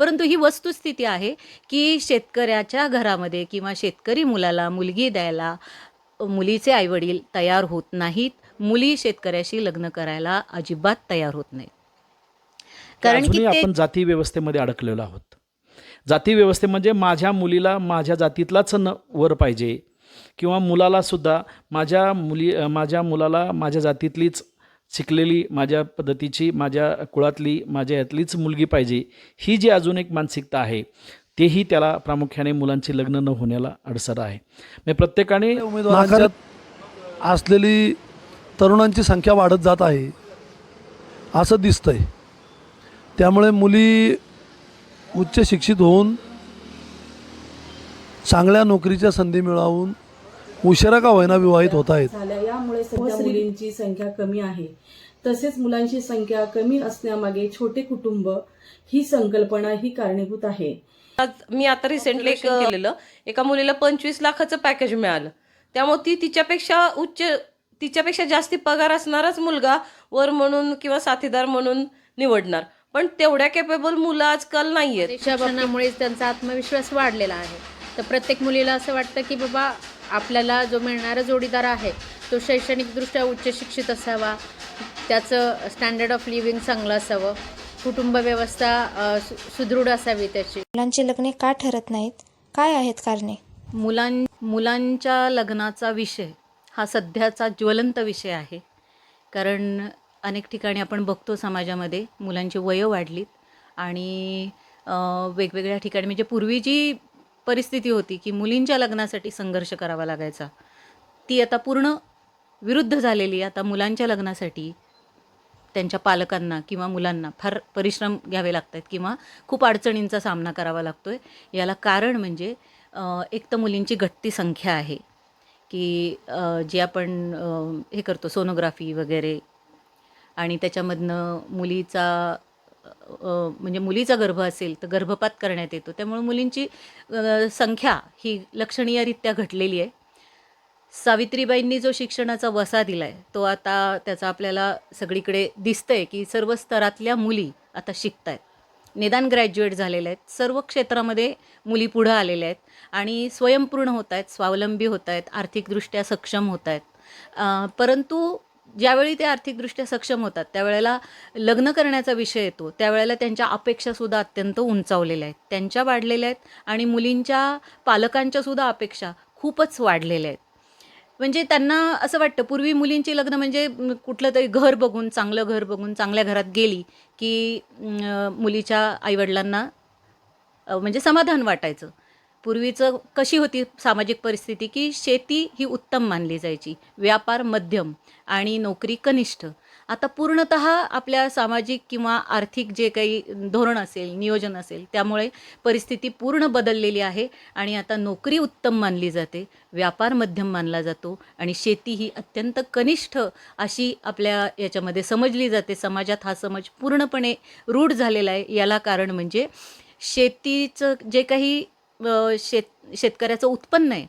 परंतु ही वस्तुस्थिती आहे की शेतकऱ्याच्या घरामध्ये किंवा शेतकरी मुलाला मुलगी द्यायला मुलीचे आईवडील तयार होत नाहीत. मुली शेतकऱ्याशी लग्न करायला अजिबात तयार होत नाहीत. कारण की आपण जाती व्यवस्थेमध्ये अडकलेलो आहोत जाती व्यवस्थे म्हणजे माझ्या मुलीला माझ्या जातीतलाच न वर पाहिजे किंवा मुलाला सुद्धा माझ्या मुली माझ्या मुलाला माझ्या जातीतलीच शिकलेली माझ्या पद्धतीची माझ्या कुळातली माझ्या यातलीच मुलगी पाहिजे ही जी अजून एक मानसिकता आहे तेही त्याला प्रामुख्याने मुलांची लग्न न होण्याला अडसर आहे. म्हणजे प्रत्येकाने उमेदवारांच्यात असलेली तरुणांची संख्या वाढत जात आहे असं दिसतंय. त्यामुळे मुली उच्च शिक्षित होऊन चांगल्या नोकरीच्या संधी मिळवून उशिरा का होईना विवाहित होत आहेत? मुलींची संख्या कमी आहे. तसेच मुलांची संख्या कमी असण्यामागे छोटे कुटुंब ही संकल्पना ही कारणीभूत आहे. आज मी आता रिसेंटली एक केलेलं. एका मुलीला पंचवीस लाखाचं पॅकेज मिळालं. त्यामुळे ती तिच्यापेक्षा उच्च तिच्यापेक्षा जास्ती पगार असणाराच मुलगा वर म्हणून किंवा साथीदार म्हणून निवडणार. पण तेवढ्या केपेबल मुलं आजकाल नाहीयेत. शिक्षणामुळेच त्यांचा आत्मविश्वास वाढलेला आहे. तर प्रत्येक मुलीला असं वाटतं की बाबा आपल्याला जो मिळणारा जोडीदार आहे तो शैक्षणिकदृष्ट्या उच्च शिक्षित असावा त्याचं स्टँडर्ड ऑफ लिव्हिंग चांगलं असावं कुटुंब व्यवस्था सु- सुदृढ असावी त्याची. मुलांची लग्ने का ठरत नाहीत? काय आहेत कारणे? मुलां मुलांच्या लग्नाचा विषय हा सध्याचा ज्वलंत विषय आहे. कारण अनेक ठिकाणी आपण बघतो समाजामध्ये मुलांची वयं वाढलीत आणि वेगवेगळ्या ठिकाणी म्हणजे पूर्वी जी परिस्थिती होती की मुलींच्या लग्नासाठी संघर्ष करावा लागायचा ती आता पूर्ण विरुद्ध झालेली आहे. आता मुलांच्या लग्नासाठी त्यांच्या पालकांना किंवा मुलांना फार परिश्रम घ्यावे लागतात किंवा खूप अडचणींचा सामना करावा लागतो आहे याला कारण म्हणजे एक तर मुलींची घटती संख्या आहे की जे जी आपण हे करतो सोनोग्राफी वगैरे आणि त्याच्यामधनं मुलीचा म्हणजे मुलीचा गर्भ असेल तर गर्भपात करण्यात येतो. त्यामुळे मुलींची संख्या ही लक्षणीयरित्या घटलेली आहे. सावित्रीबाईंनी जो शिक्षणाचा वसा दिला आहे तो आता त्याचा आपल्याला सगळीकडे दिसतंय की सर्व स्तरातल्या मुली आता शिकत आहेत निदान ग्रॅज्युएट झालेल्या आहेत. सर्व क्षेत्रामध्ये मुली पुढं आलेल्या आहेत आणि स्वयंपूर्ण होत आहेत स्वावलंबी होत आहेत आर्थिकदृष्ट्या सक्षम होत आहेत. परंतु ज्यावेळी ते आर्थिकदृष्ट्या सक्षम होतात त्यावेळेला लग्न करण्याचा विषय येतो त्यावेळेला त्यांच्या अपेक्षासुद्धा अत्यंत उंचावलेल्या आहेत. त्यांच्या वाढलेल्या आहेत आणि मुलींच्या पालकांच्यासुद्धा अपेक्षा खूपच वाढलेल्या आहेत. म्हणजे त्यांना असं वाटतं पूर्वी मुलींची लग्न म्हणजे कुठलं तरी घर बघून चांगलं घर बघून चांगल्या घरात गेली की मुलीच्या आईवडिलांना म्हणजे समाधान वाटायचं. पूर्वीचं कशी होती सामाजिक परिस्थिती की शेती ही उत्तम मानली जायची व्यापार मध्यम आणि नोकरी कनिष्ठ. आता पूर्णत आपल्या सामाजिक किंवा आर्थिक जे काही धोरण असेल नियोजन असेल त्यामुळे परिस्थिती पूर्ण बदललेली आहे आणि आता नोकरी उत्तम मानली जाते व्यापार मध्यम मानला जातो आणि शेती ही अत्यंत कनिष्ठ अशी आपल्या याच्यामध्ये समजली जाते. समाजात हा समज पूर्णपणे रूढ झालेला आहे. याला कारण म्हणजे शेतीचं जे काही शेत शेतकऱ्याचं उत्पन्न आहे.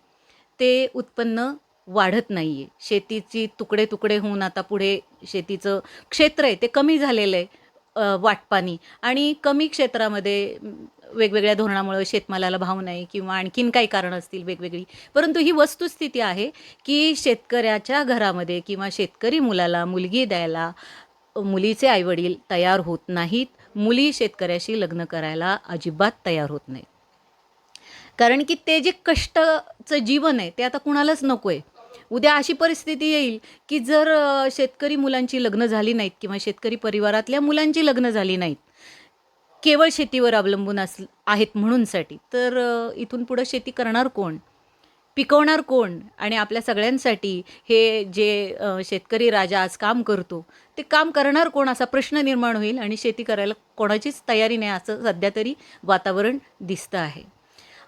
ते उत्पन्न वाढत नाही आहे शेतीची तुकडे तुकडे होऊन आता पुढे शेतीचं क्षेत्र आहे ते कमी झालेलं आहे वाटपानी. आणि कमी क्षेत्रामध्ये वेगवेगळ्या धोरणामुळं शेतमालाला भाव नाही किंवा आणखीन काही कारणं असतील वेगवेगळी. परंतु ही वस्तुस्थिती आहे की शेतकऱ्याच्या घरामध्ये किंवा शेतकरी मुलाला मुलगी द्यायला मुलीचे आईवडील तयार होत नाहीत. मुली शेतकऱ्याशी लग्न करायला अजिबात तयार होत नाहीत. कारण की ते जे कष्टचं जीवन आहे ते आता कुणालाच नको आहे उद्या अशी परिस्थिती येईल की जर शेतकरी मुलांची लग्न झाली नाहीत किंवा शेतकरी परिवारातल्या मुलांची लग्न झाली नाहीत केवळ शेतीवर अवलंबून अस आहेत म्हणूनसाठी तर इथून पुढं शेती करणार कोण? पिकवणार कोण? आणि आपल्या सगळ्यांसाठी हे जे शेतकरी राजा आज काम करतो ते काम करणार कोण असा प्रश्न निर्माण होईल आणि शेती करायला कोणाचीच तयारी नाही असं सध्या तरी वातावरण दिसतं आहे.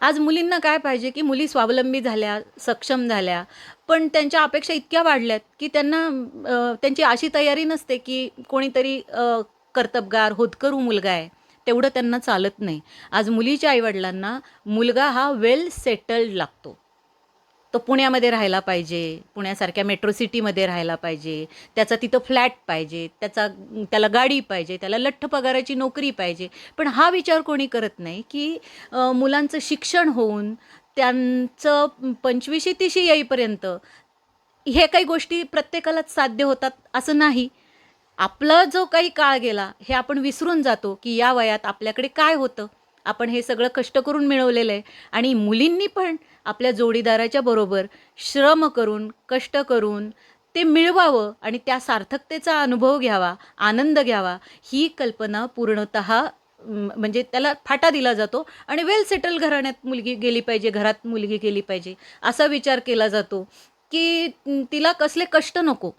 आज मुलींना काय पाहिजे की मुली स्वावलंबी झाल्या सक्षम झाल्या पण त्यांच्या अपेक्षा इतक्या वाढल्यात की त्यांना त्यांची अशी तयारी नसते की कोणीतरी कर्तबगार होतकरू मुलगा आहे तेवढं त्यांना चालत नाही. आज मुलीच्या आईवडिलांना मुलगा हा वेल सेटल्ड लागतो. तो पुण्यामध्ये राहायला पाहिजे पुण्यासारख्या मेट्रो सिटीमध्ये राहायला पाहिजे त्याचा तिथं फ्लॅट पाहिजे त्याचा त्याला गाडी पाहिजे त्याला लठ्ठ पगाराची नोकरी पाहिजे. पण हा विचार कोणी करत नाही की मुलांचं शिक्षण होऊन त्यांचं पंचवीशी तीशी येईपर्यंत हे काही गोष्टी प्रत्येकालाच साध्य होतात असं नाही. आपला जो काही काळ गेला हे आपण विसरून जातो की या वयात आपल्याकडे काय होतं. आपण हे सगळं कष्ट करून मिळवलेलं आहे. आणि मुलींनी पण आपल्या जोडीदाराच्या बरोबर श्रम करून कष्ट करून ते मिळवावं आणि त्या सार्थकतेचा अनुभव घ्यावा आनंद घ्यावा ही कल्पना पूर्णत म्हणजे त्याला फाटा दिला जातो. आणि वेल सेटल घराण्यात मुलगी गेली पाहिजे घरात मुलगी गेली पाहिजे असा विचार केला जातो की तिला कसले कष्ट नको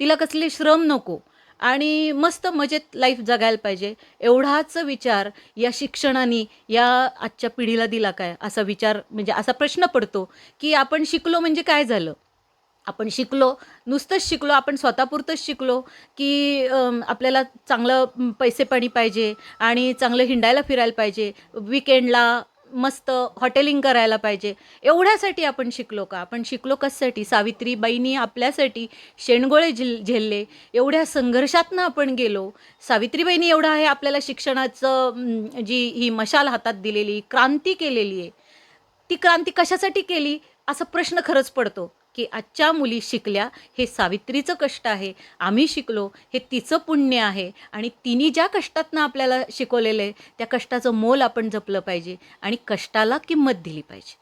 तिला कसले श्रम नको आणि मस्त मजेत लाईफ जगायला पाहिजे. एवढाच विचार या शिक्षणाने या आजच्या पिढीला दिला काय? असा विचार म्हणजे असा प्रश्न पडतो की आपण शिकलो म्हणजे काय झालं? आपण शिकलो नुसतंच शिकलो आपण स्वतःपुरतंच शिकलो की आपल्याला चांगलं पैसे पाणी पाहिजे आणि चांगलं हिंडायला फिरायला पाहिजे. विकेंडला मस्त हॉटेलिंग करायला पाहिजे. एवढ्यासाठी आपण शिकलो का? आपण शिकलो कशासाठी? सावित्रीबाईंनी आपल्यासाठी शेणगोळे झेल झेलले. एवढ्या संघर्षातनं आपण गेलो. सावित्रीबाईंनी एवढं आहे आपल्याला शिक्षणाचं जी ही मशाल हातात दिलेली क्रांती केलेली आहे. ती क्रांती कशासाठी केली? असा प्रश्न खरंच पडतो. की आजच्या मुली शिकल्या हे सावित्रीचं कष्ट आहे. आम्ही शिकलो हे तिचं पुण्य आहे. आणि तिने ज्या कष्टातनं आपल्याला शिकवलेलं आहे त्या कष्टाचं मोल आपण जपलं पाहिजे आणि कष्टाला किंमत दिली पाहिजे.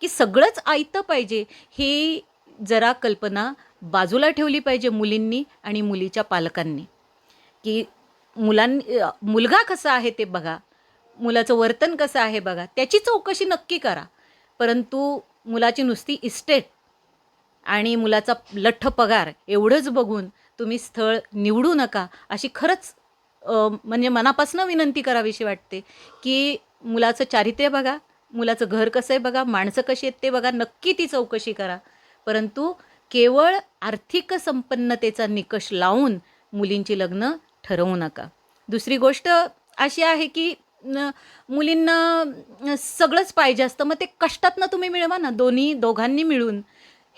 की सगळंच ऐतं पाहिजे हे जरा कल्पना बाजूला ठेवली पाहिजे मुलींनी आणि मुलीच्या पालकांनी. की मुलां मुलगा कसा आहे ते बघा. मुलाचं वर्तन कसं आहे बघा. त्याची चौकशी नक्की करा. परंतु मुलाची नुसती इस्टेट आणि मुलाचा लठ्ठ पगार एवढंच बघून तुम्ही स्थळ निवडू नका अशी खरंच म्हणजे मनापासून विनंती करावीशी वाटते की मुलाचं चारित्र्य बघा मुलाचं घर कसं आहे बघा माणसं कशी आहेत ते बघा नक्की ती चौकशी करा. परंतु केवळ आर्थिक संपन्नतेचा निकष लावून मुलींची लग्न ठरवू नका. दुसरी गोष्ट अशी आहे की न, मुलींना सगळंच पाहिजे असतं मग ते कष्टातनं तुम्ही मिळवा ना दोन्ही दोघांनी मिळून.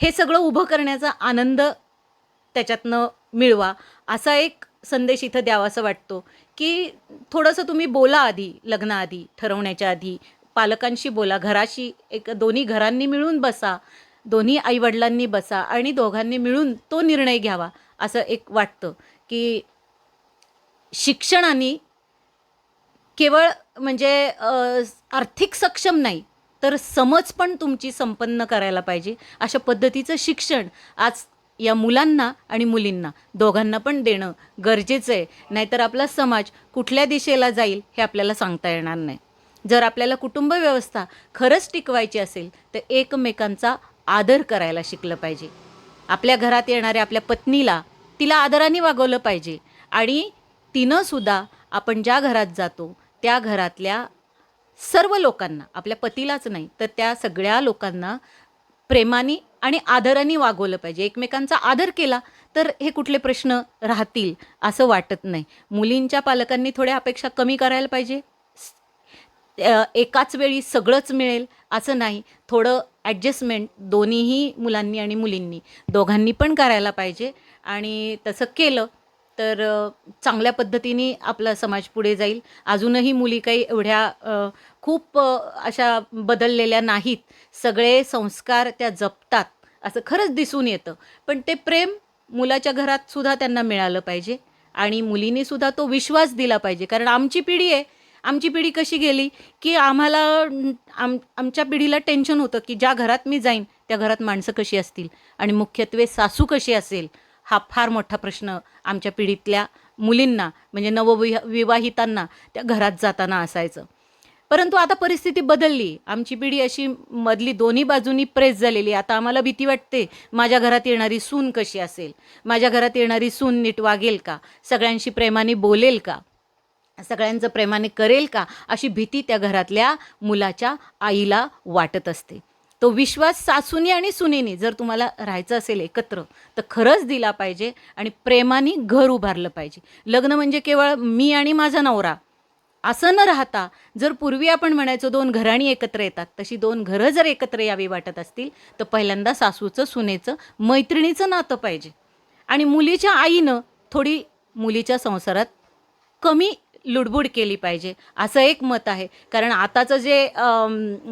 हे सगळं उभं करण्याचा आनंद त्याच्यातनं मिळवा. असा एक संदेश इथं द्यावासा वाटतो की थोडंसं तुम्ही बोला आधी लग्नाआधी ठरवण्याच्या आधी. पालकांशी बोला घराशी एक दोन्ही घरांनी मिळून बसा दोन्ही आईवडिलांनी बसा आणि दोघांनी मिळून तो निर्णय घ्यावा असं एक वाटतं की शिक्षणाने केवळ म्हणजे आर्थिक सक्षम नाही तर समज पण तुमची संपन्न करायला पाहिजे अशा पद्धतीचं शिक्षण आज या मुलांना आणि मुलींना दोघांना पण देणं गरजेचं आहे. नाहीतर आपला समाज कुठल्या दिशेला जाईल हे आपल्याला सांगता येणार नाही. जर आपल्याला कुटुंब व्यवस्था खरंच टिकवायची असेल तर एकमेकांचा आदर करायला शिकलं पाहिजे. आपल्या घरात येणाऱ्या आपल्या पत्नीला तिला आदराने वागवलं पाहिजे. आणि तिनंसुद्धा आपण ज्या घरात जातो त्या घरातल्या सर्व लोकांना आपल्या पतीलाच नाही तर त्या सगळ्या लोकांना प्रेमाने आणि आदराने वागवलं पाहिजे. एकमेकांचा आदर केला तर हे कुठले प्रश्न राहतील असं वाटत नाही. मुलींच्या पालकांनी थोड्या अपेक्षा कमी करायला पाहिजे. एकाच वेळी सगळंच मिळेल असं नाही. थोडं ॲडजस्टमेंट दोन्हीही मुलांनी आणि मुलींनी दोघांनी पण करायला पाहिजे. आणि तसं केलं तर चांगल्या पद्धतीने आपला समाज पुढे जाईल. अजूनही मुली काही एवढ्या खूप अशा बदललेल्या नाहीत. सगळे संस्कार त्या जपतात असं खरंच दिसून येतं. पण ते प्रेम मुलाच्या घरात सुद्धा त्यांना मिळालं पाहिजे आणि मुलीने सुद्धा तो विश्वास दिला पाहिजे. कारण आमची पिढी आहे. आमची पिढी कशी गेली की आम्हाला आम आमच्या पिढीला टेन्शन होतं की ज्या घरात मी जाईन त्या घरात माणसं कशी असतील? आणि मुख्यत्वे सासू कशी असेल? हा फार मोठा प्रश्न आमच्या पिढीतल्या मुलींना म्हणजे नवविवाह विवाहितांना त्या घरात जाताना असायचं. परंतु आता परिस्थिती बदलली. आमची पिढी अशी मधली दोन्ही बाजूनी प्रेस झालेली. आता आम्हाला भीती वाटते माझ्या घरात येणारी सून कशी असेल? माझ्या घरात येणारी सून नीट वागेल का? सगळ्यांशी प्रेमाने बोलेल का? सगळ्यांचं प्रेमाने करेल का? अशी भीती त्या घरातल्या मुलाच्या आईला वाटत असते. तो विश्वास सासूनी आणि सुनेनी जर तुम्हाला राहायचं असेल एकत्र तर खरंच दिला पाहिजे आणि प्रेमाने घर उभारलं पाहिजे. लग्न म्हणजे केवळ मी आणि माझा नवरा. असं न राहता जर पूर्वी आपण म्हणायचो दोन घराणी एकत्र येतात तशी दोन घरं जर एकत्र यावी वाटत असतील तर पहिल्यांदा सासूचं सुनेचं मैत्रिणीचं नातं पाहिजे. आणि मुलीच्या आईनं थोडी मुलीच्या संसारात कमी लुडबुड केली पाहिजे. असं एक मत आहे. कारण आताचं जे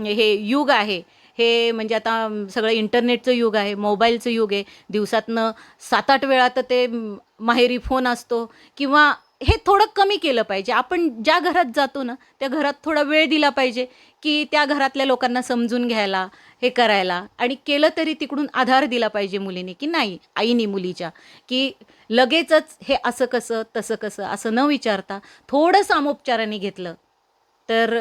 हे युग आहे हे म्हणजे आता सगळं इंटरनेटचं युग आहे मोबाईलचं युग आहे. दिवसातनं सात आठ वेळा तर ते माहेरी फोन असतो किंवा हे थोडं कमी केलं पाहिजे. आपण ज्या घरात जातो ना त्या घरात थोडा वेळ दिला पाहिजे की त्या घरातल्या लोकांना समजून घ्यायला हे करायला. आणि केलं तरी तिकडून आधार दिला पाहिजे मुलीने की नाही आईने मुलीच्या. की लगेचच हे असं कसं तसं कसं असं न विचारता थोडं सामोपचाराने घेतलं तर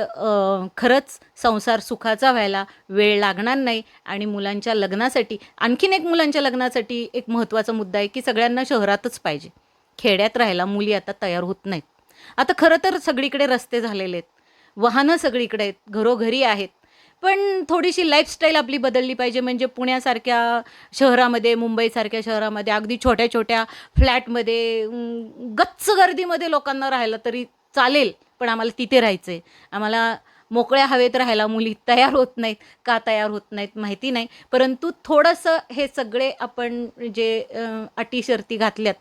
खरंच संसार सुखाचा व्हायला वेळ लागणार नाही आणि मुलांच्या लग्नासाठी आणखीन एक मुलांच्या लग्नासाठी एक महत्त्वाचा मुद्दा आहे की सगळ्यांना शहरातच पाहिजे. खेड्यात राहायला मुली आता तयार होत नाहीत. आता खरं तर सगळीकडे रस्ते झालेले आहेत. वाहनं सगळीकडे आहेत. घरोघरी आहेत. पण थोडीशी लाईफस्टाईल आपली बदलली पाहिजे. म्हणजे पुण्यासारख्या शहरामध्ये मुंबईसारख्या शहरामध्ये अगदी छोट्या छोट्या फ्लॅटमध्ये गच्च गर्दीमध्ये लोकांना राहायला तरी चालेल. पण आम्हाला तिथे राहायचं आहे आम्हाला मोकळ्या हवेत राहायला मुली तयार होत नाहीत का तयार होत नाहीत माहिती नाही. परंतु थोडंसं हे सगळे आपण जे अटी शर्ती घातल्यात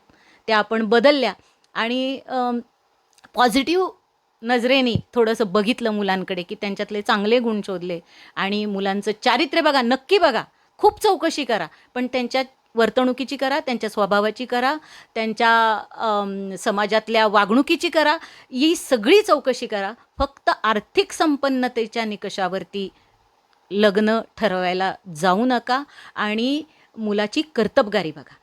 त्या आपण बदलल्या. आणि पॉझिटिव्ह नजरेने थोडंसं बघितलं मुलांकडे की त्यांच्यातले चांगले गुण शोधले. आणि मुलांचं चारित्र्य बघा नक्की बघा. खूप चौकशी करा. पण त्यांच्या वर्तणुकीची करा त्यांच्या स्वभावाची करा त्यांच्या समाजातल्या वागणुकीची करा ही सगळी चौकशी करा. फक्त आर्थिक संपन्नतेच्या निकषावरती लग्न ठरवायला जाऊ नका आणि मुलाची कर्तबगारी बघा.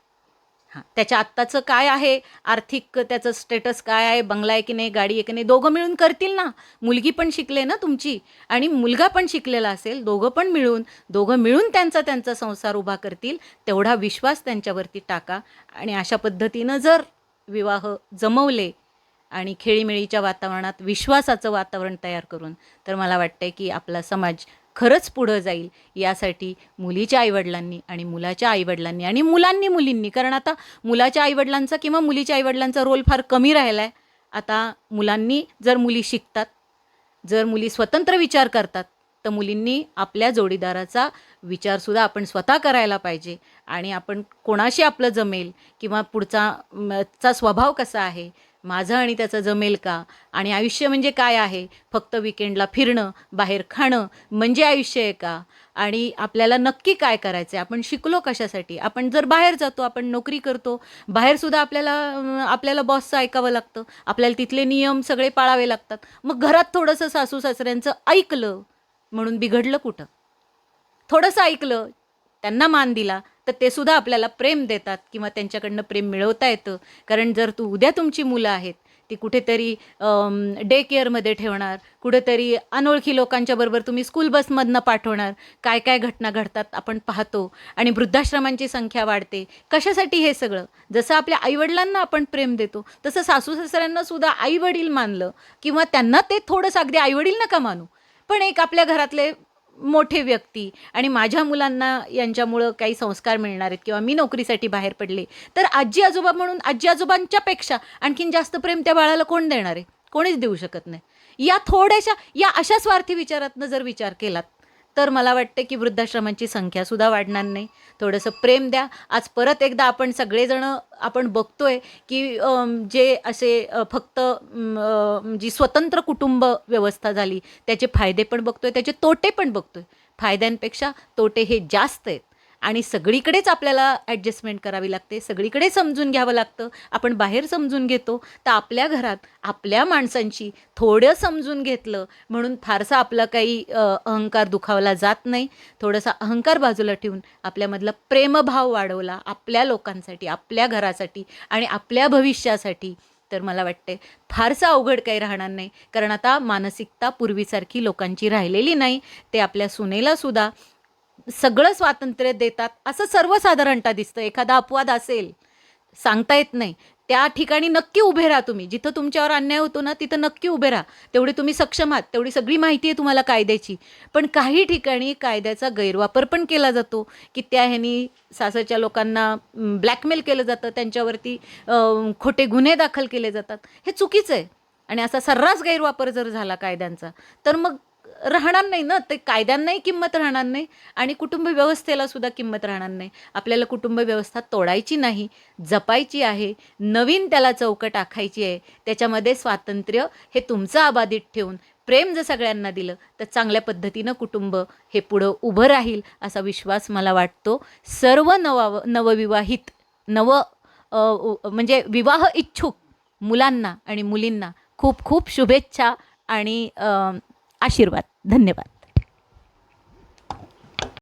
हां त्याच्या आत्ताचं काय आहे? आर्थिक त्याचं स्टेटस काय आहे? बंगला आहे की नाही? गाडी आहे की नाही? दोघं मिळून करतील ना? मुलगी पण शिकले ना तुमची? आणि मुलगा पण शिकलेला असेल दोघं पण मिळून दोघं मिळून त्यांचा त्यांचा संसार उभा करतील तेवढा विश्वास त्यांच्यावरती टाका. आणि अशा पद्धतीनं जर विवाह जमवले आणि खेळीमेळीच्या वातावरणात विश्वासाचं वातावरण तयार करून तर मला वाटतंय की आपला समाज खरंच पुढं जाईल यासाठी मुलीच्या आईवडिलांनी आणि मुलाच्या आईवडिलांनी आणि मुलांनी मुलींनी. कारण आता मुलाच्या आईवडिलांचा किंवा मुलीच्या आईवडिलांचा रोल फार कमी राहिला आहे आता मुलांनी जर मुली शिकतात जर मुली स्वतंत्र विचार करतात तर मुलींनी आपल्या जोडीदाराचा विचारसुद्धा आपण स्वतः करायला पाहिजे. आणि आपण कोणाशी आपलं जमेल किंवा पुढचा चा स्वभाव कसा आहे माझं आणि त्याचं जमेल का? आणि आयुष्य म्हणजे काय आहे? फक्त विकेंडला फिरणं बाहेर खाणं म्हणजे आयुष्य आहे का? आणि आपल्याला नक्की काय करायचं आहे आपण शिकलो कशासाठी? आपण जर बाहेर जातो आपण नोकरी करतो बाहेरसुद्धा आपल्याला आपल्याला बॉसचं ऐकावं लागतं. आपल्याला तिथले नियम सगळे पाळावे लागतात. मग घरात थोडंसं सासू सासऱ्यांचं ऐकलं म्हणून बिघडलं कुठं? थोडंसं ऐकलं त्यांना मान दिला तर ते सुद्धा आपल्याला प्रेम देतात किंवा त्यांच्याकडनं प्रेम मिळवता येतं. कारण जर तू उद्या तुमची मुलं आहेत ती कुठेतरी डे केअरमध्ये ठेवणार कुठेतरी अनोळखी लोकांच्या बरोबर तुम्ही स्कूल बसमधनं पाठवणार काय काय घटना घडतात आपण पाहतो आणि वृद्धाश्रमांची संख्या वाढते. कशासाठी हे सगळं? जसं आपल्या आईवडिलांना आपण प्रेम देतो तसं सासू सासऱ्यांना सुद्धा आईवडील मानलं किंवा त्यांना ते थोडंसं अगदी आईवडील नका मानू. पण एक आपल्या घरातले मोठे व्यक्ती आणि माझ्या मुलांना यांच्यामुळं काही संस्कार मिळणार आहेत किंवा मी नोकरीसाठी बाहेर पडले तर आजी आजोबा म्हणून आजी आजोबांच्या पेक्षा आणखीन जास्त प्रेम त्या बाळाला कोण देणार आहे? कोणीच देऊ शकत नाही. या थोड्याशा या अशा स्वार्थी विचारातनं जर विचार केलात तर मला वाटतं की वृद्धाश्रमांची संख्यासुद्धा वाढणार नाही. थोडंसं प्रेम द्या. आज परत एकदा आपण सगळेजणं आपण बघतोय की जे असे फक्त जी स्वतंत्र कुटुंब व्यवस्था झाली त्याचे फायदे पण बघतोय त्याचे तोटे पण बघतोय. फायद्यांपेक्षा तोटे हे जास्त आहेत. आणि सगळीकडेच आपल्याला ॲडजस्टमेंट करावी लागते सगळीकडे समजून घ्यावं लागतं. आपण बाहेर समजून घेतो तर आपल्या घरात आपल्या माणसांची थोडं समजून घेतलं म्हणून फारसा आपला काही अहंकार दुखावला जात नाही. थोडासा अहंकार बाजूला ठेवून आपल्यामधला प्रेमभाव वाढवला आपल्या लोकांसाठी आपल्या घरासाठी आणि आपल्या भविष्यासाठी तर मला वाटते फारसं अवघड काही राहणार नाही. कारण आता मानसिकता पूर्वीसारखी लोकांची राहिलेली नाही. ते आपल्या सुनेला सुद्धा सगळं स्वातंत्र्य देतात असं सर्वसाधारणता दिसतं. एखादा अपवाद असेल सांगता येत नाही. त्या ठिकाणी नक्की उभे राहा तुम्ही. जिथं तुमच्यावर अन्याय होतो ना तिथं नक्की उभे राहा. तेवढे तुम्ही सक्षम आहात. तेवढी सगळी माहिती आहे तुम्हाला कायद्याची. पण काही ठिकाणी कायद्याचा गैरवापर पण केला जातो की त्या ह्यानी सासरच्या लोकांना ब्लॅकमेल केलं जातं. त्यांच्यावरती खोटे गुन्हे दाखल केले जातात. हे चुकीचं आहे. आणि असा सर्रास गैरवापर जर झाला कायद्यांचा तर मग राहणार नाही ना ते कायद्यांनाही किंमत राहणार नाही आणि कुटुंब व्यवस्थेला सुद्धा किंमत राहणार नाही. आपल्याला कुटुंब व्यवस्था तोडायची नाही जपायची आहे नवीन त्याला चौकट आखायची आहे त्याच्यामध्ये स्वातंत्र्य हे तुमचं अबाधित ठेवून प्रेम जर सगळ्यांना दिलं तर चांगल्या पद्धतीनं कुटुंब हे पुढं उभं राहील असा विश्वास मला वाटतो. सर्व नवा नवविवाहित नव म्हणजे विवाह इच्छुक मुलांना आणि मुलींना खूप खूप शुभेच्छा आणि आशीर्वाद. धन्यवाद.